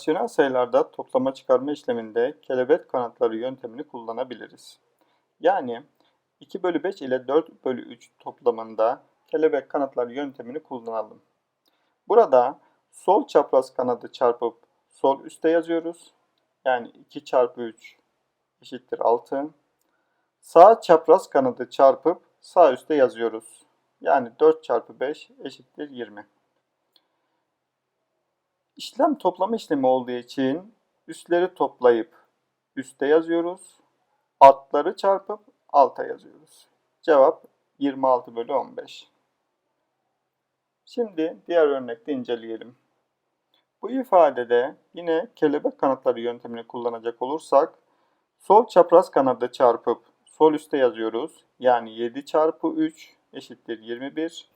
Rasyonel sayılarda toplama çıkarma işleminde kelebek kanatları yöntemini kullanabiliriz. Yani 2 bölü 5 ile 4 bölü 3 toplamında kelebek kanatları yöntemini kullanalım. Burada sol çapraz kanadı çarpıp sol üste yazıyoruz. Yani 2 çarpı 3 eşittir 6. Sağ çapraz kanadı çarpıp sağ üste yazıyoruz. Yani 4 çarpı 5 eşittir 20. İşlem toplama işlemi olduğu için üstleri toplayıp üste yazıyoruz. Altları çarpıp alta yazıyoruz. Cevap 26 bölü 15. Şimdi diğer örnekte inceleyelim. Bu ifadede yine kelebek kanatları yöntemini kullanacak olursak sol çapraz kanadı çarpıp sol üste yazıyoruz. Yani 7 çarpı 3 eşittir 21.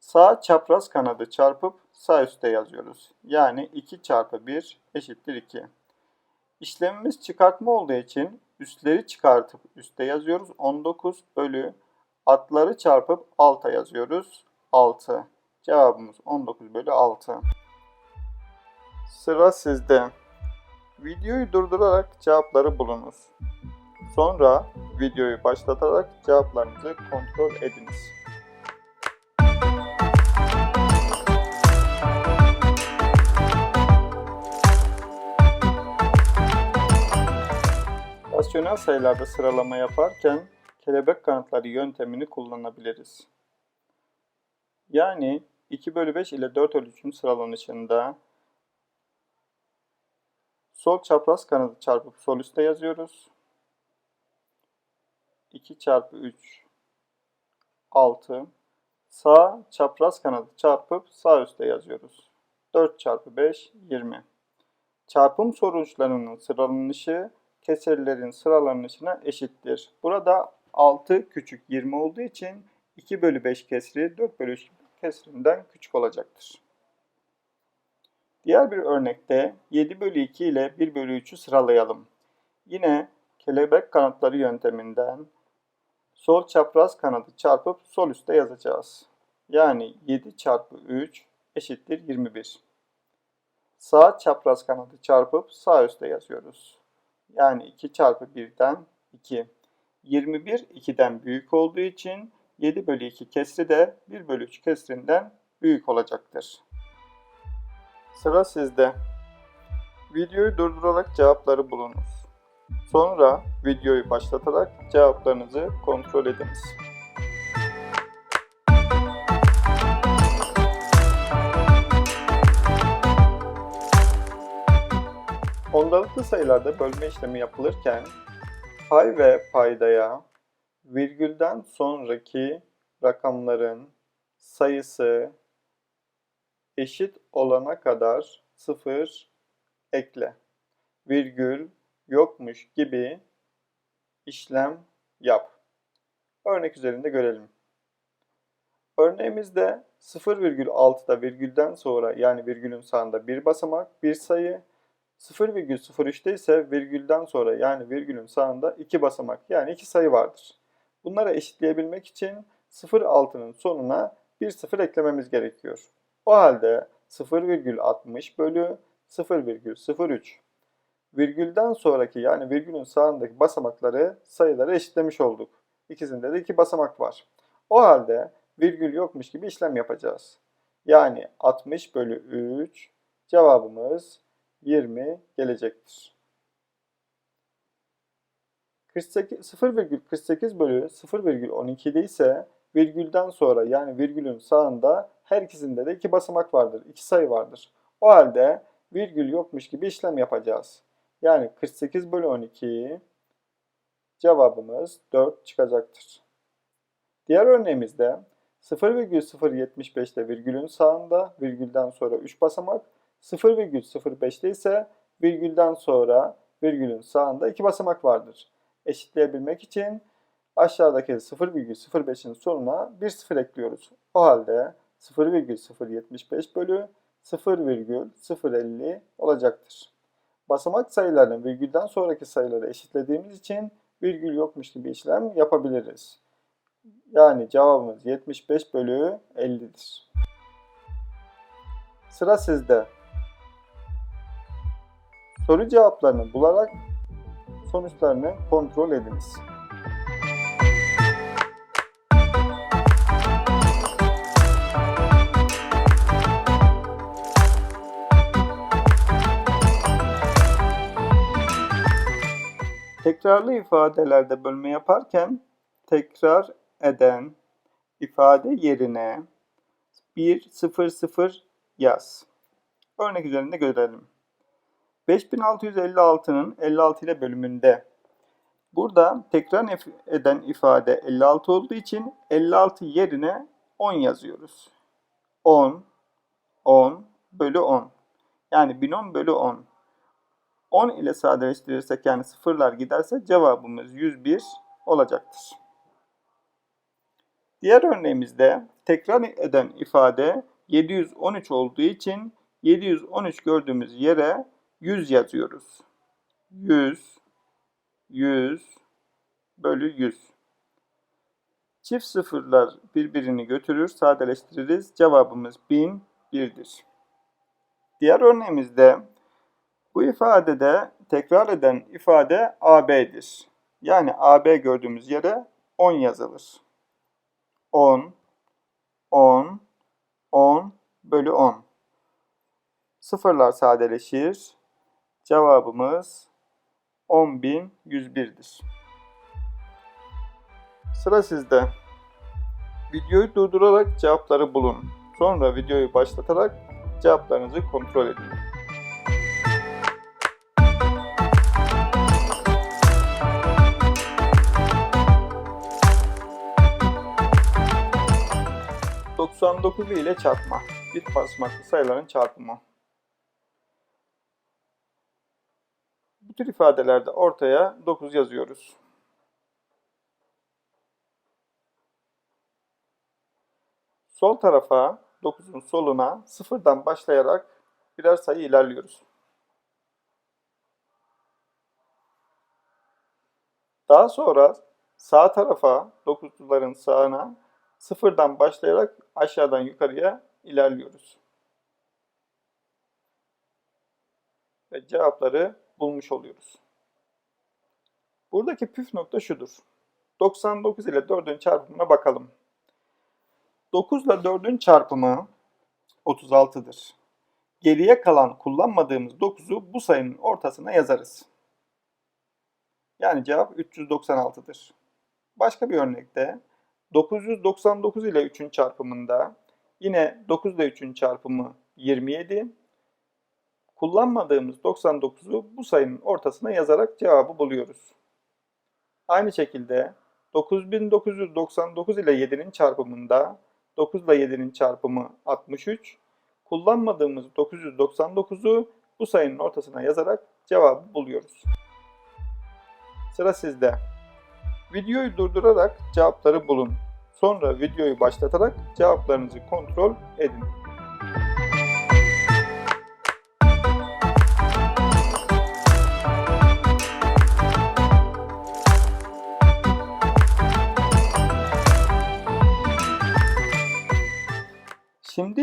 Sağ çapraz kanadı çarpıp sağ üste yazıyoruz. Yani 2 çarpı 1 eşittir 2. İşlemimiz çıkartma olduğu için üstleri çıkartıp üste yazıyoruz. 19 bölü atları çarpıp alta yazıyoruz. 6. Cevabımız 19 bölü 6. Sıra sizde. Videoyu durdurarak cevapları bulunuz. Sonra videoyu başlatarak cevaplarınızı kontrol ediniz. Rasyonel sayılarda sıralama yaparken kelebek kanatları yöntemini kullanabiliriz. Yani 2 bölü 5 ile 4 bölü 3'ün sıralanışında sol çapraz kanadı çarpıp sol üste yazıyoruz. 2 çarpı 3 6 sağ çapraz kanadı çarpıp sağ üste yazıyoruz. 4 çarpı 5 20 Çarpım sonuçlarının sıralanışı kesirlerin sıralanışına eşittir. Burada 6 küçük 20 olduğu için 2 bölü 5 kesri 4 bölü 3 kesrinden küçük olacaktır. Diğer bir örnekte 7 bölü 2 ile 1 bölü 3'ü sıralayalım. Yine kelebek kanatları yönteminden sol çapraz kanadı çarpıp sol üste yazacağız. Yani 7 çarpı 3 eşittir 21. Sağ çapraz kanadı çarpıp sağ üste yazıyoruz. Yani 2 çarpı 1'den 2. 21 2'den büyük olduğu için 7 bölü 2 kesri de 1 bölü 3 kesrinden büyük olacaktır. Sıra sizde. Videoyu durdurarak cevapları bulunuz. Sonra videoyu başlatarak cevaplarınızı kontrol ediniz. Ondalıklı sayılarda bölme işlemi yapılırken pay ve paydaya virgülden sonraki rakamların sayısı eşit olana kadar sıfır ekle. Virgül yokmuş gibi işlem yap. Örnek üzerinde görelim. Örneğimizde 0,6'da virgülden sonra yani virgülün sağında bir basamak, bir sayı, 0,03'te ise virgülden sonra yani virgülün sağında iki basamak yani iki sayı vardır. Bunları eşitleyebilmek için 0,6'nın sonuna bir sıfır eklememiz gerekiyor. O halde 0,60 bölü 0,03 virgülden sonraki yani virgülün sağındaki basamakları sayıları eşitlemiş olduk. İkisinde de iki basamak var. O halde virgül yokmuş gibi işlem yapacağız. Yani 60 bölü 3 cevabımız 20 gelecektir. 0,48 bölü 0,12'de ise virgülden sonra yani virgülün sağında her ikisinde de iki basamak vardır. iki sayı vardır. O halde virgül yokmuş gibi işlem yapacağız. Yani 48 bölü 12 cevabımız 4 çıkacaktır. Diğer örneğimizde 0,075'te virgülün sağında virgülden sonra 3 basamak 0,05'te ise virgülden sonra virgülün sağında 2 basamak vardır. Eşitleyebilmek için aşağıdaki 0,05'in sonuna bir sıfır ekliyoruz. O halde 0,075 bölü 0,050 olacaktır. Basamak sayılarının virgülden sonraki sayıları eşitlediğimiz için virgül yokmuş gibi işlem yapabiliriz. Yani cevabımız 75 bölü 50'dir. Sıra sizde. Soru cevaplarını bularak sonuçlarını kontrol ediniz. Tekrarlı ifadelerde bölme yaparken tekrar eden ifade yerine 1 0 0 yaz. Örnek üzerinde görelim. 5656'nın 56 ile bölümünde burada tekrar eden ifade 56 olduğu için 56 yerine 10 yazıyoruz. 10 10 bölü 10. Yani 1010 bölü 10. 10 ile sadeleştirirsek yani sıfırlar giderse cevabımız 101 olacaktır. Diğer örneğimizde tekrar eden ifade 713 olduğu için 713 gördüğümüz yere 100 yazıyoruz. 100 100 bölü 100. Çift sıfırlar birbirini götürür, sadeleştiririz. Cevabımız 1001'dir. Diğer örneğimizde bu ifadede tekrar eden ifade AB'dir. Yani AB gördüğümüz yere 10 yazılır. 10, 10, 10 bölü 10. Sıfırlar sadeleşir. Cevabımız 10.101'dir. Sıra sizde. Videoyu durdurarak cevapları bulun. Sonra videoyu başlatarak cevaplarınızı kontrol edin. ...99 ile çarpma. Bit basamaklı sayıların çarpımı. Bu tür ifadelerde ortaya 9 yazıyoruz. Sol tarafa 9'un soluna sıfırdan başlayarak birer sayı ilerliyoruz. Daha sonra sağ tarafa 9'luların sağına sıfırdan başlayarak aşağıdan yukarıya ilerliyoruz. Ve cevapları bulmuş oluyoruz. Buradaki püf nokta şudur. 99 ile 4'ün çarpımına bakalım. 9 ile 4'ün çarpımı 36'dır. Geriye kalan kullanmadığımız 9'u bu sayının ortasına yazarız. Yani cevap 396'dır. Başka bir örnekte 999 ile 3'ün çarpımında yine 9 ile 3'ün çarpımı 27. Kullanmadığımız 99'u bu sayının ortasına yazarak cevabı buluyoruz. Aynı şekilde 9999 ile 7'nin çarpımında 9 ile 7'nin çarpımı 63. Kullanmadığımız 999'u bu sayının ortasına yazarak cevabı buluyoruz. Sıra sizde. Videoyu durdurarak cevapları bulun. Sonra videoyu başlatarak cevaplarınızı kontrol edin.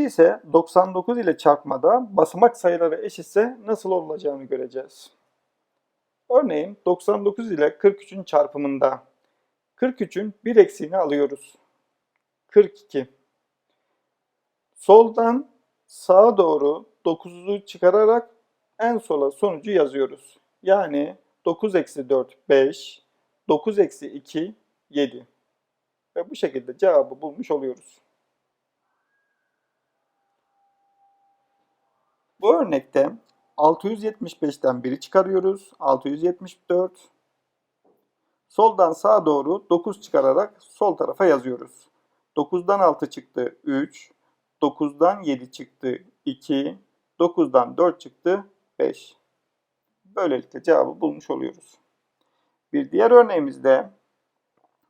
İse 99 ile çarpmada basamak sayıları eşitse nasıl olacağını göreceğiz. Örneğin 99 ile 43'ün çarpımında 43'ün bir eksiğini alıyoruz. 42. Soldan sağa doğru 9'u çıkararak en sola sonucu yazıyoruz. Yani 9 eksi 4 5, 9 eksi 2 7. Ve bu şekilde cevabı bulmuş oluyoruz. Bu örnekte 675'ten 1'i çıkarıyoruz. 674. Soldan sağa doğru 9 çıkararak sol tarafa yazıyoruz. 9'dan 6 çıktı 3. 9'dan 7 çıktı 2. 9'dan 4 çıktı 5. Böylelikle cevabı bulmuş oluyoruz. Bir diğer örneğimizde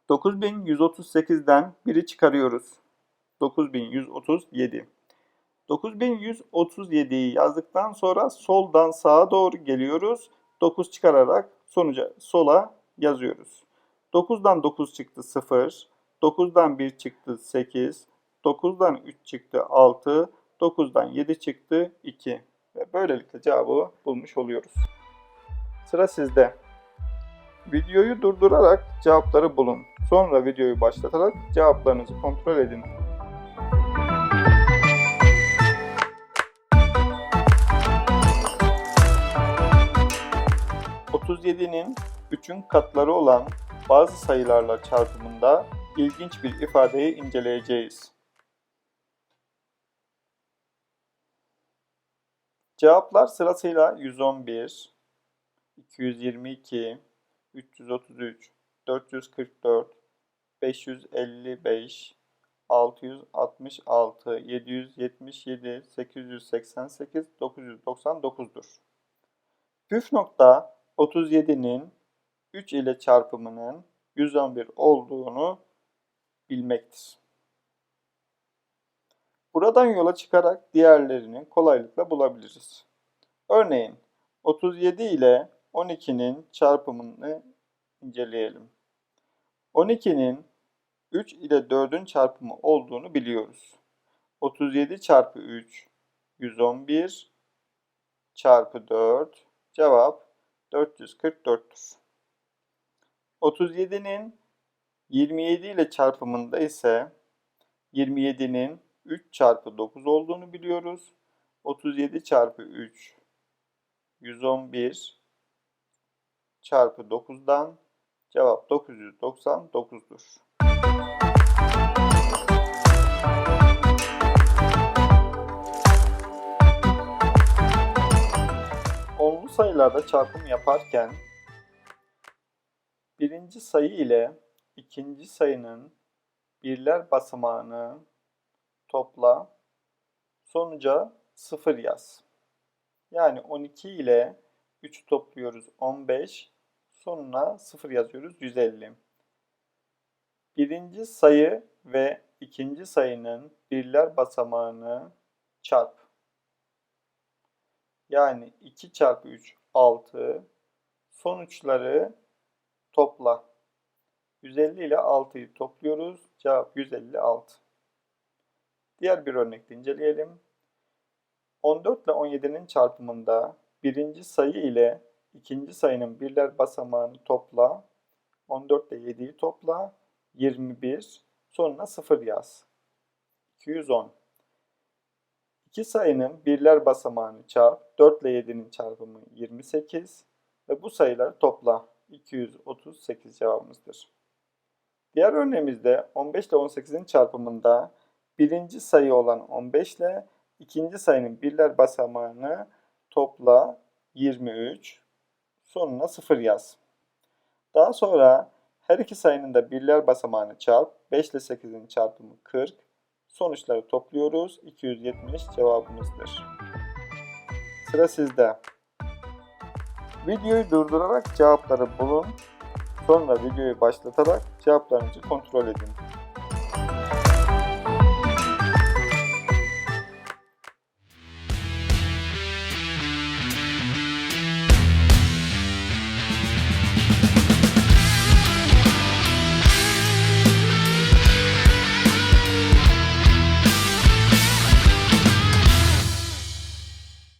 9138'den 1'i çıkarıyoruz. 9137. 9137'yi yazdıktan sonra soldan sağa doğru geliyoruz. 9 çıkararak sonuca sola yazıyoruz. 9'dan 9 çıktı 0. 9'dan 1 çıktı 8. 9'dan 3 çıktı 6. 9'dan 7 çıktı 2. Ve böylelikle cevabı bulmuş oluyoruz. Sıra sizde. Videoyu durdurarak cevapları bulun. Sonra videoyu başlatarak cevaplarınızı kontrol edin. ...37'nin 3'ün katları olan bazı sayılarla çarpımında ilginç bir ifadeyi inceleyeceğiz. Cevaplar sırasıyla 111, 222, 333, 444, 555, 666, 777, 888, 999'dur. Püf nokta 37'nin 3 ile çarpımının 111 olduğunu bilmektir. Buradan yola çıkarak diğerlerini kolaylıkla bulabiliriz. Örneğin 37 ile 12'nin çarpımını inceleyelim. 12'nin 3 ile 4'ün çarpımı olduğunu biliyoruz. 37 çarpı 3 111 çarpı 4 cevap 444'tür. 37'nin 27 ile çarpımında ise 27'nin 3 çarpı 9 olduğunu biliyoruz. 37 çarpı 3 111 çarpı 9'dan cevap 999'dur. Sayılarda çarpım yaparken birinci sayı ile ikinci sayının birler basamağını topla, sonuca 0 yaz. Yani 12 ile 3'ü topluyoruz 15, sonuna 0 yazıyoruz 150. Birinci sayı ve ikinci sayının birler basamağını çarp. Yani 2 çarpı 3 6, sonuçları topla. 150 ile 6'yı topluyoruz. Cevap 156. Diğer bir örnekte inceleyelim. 14 ile 17'nin çarpımında birinci sayı ile ikinci sayının birler basamağını topla. 14 ile 7'yi topla. 21. Sonuna 0 yaz. 210. İki sayının birler basamağını çarp. 4 ile 7'nin çarpımı 28. Ve bu sayıları topla. 238 cevabımızdır. Diğer örneğimizde 15 ile 18'in çarpımında birinci sayı olan 15 ile ikinci sayının birler basamağını topla 23. Sonuna 0 yaz. Daha sonra her iki sayının da birler basamağını çarp. 5 ile 8'in çarpımı 40. Sonuçları topluyoruz. 270 cevabımızdır. Sıra sizde. Videoyu durdurarak cevapları bulun. Sonra videoyu başlatarak cevaplarınızı kontrol edin.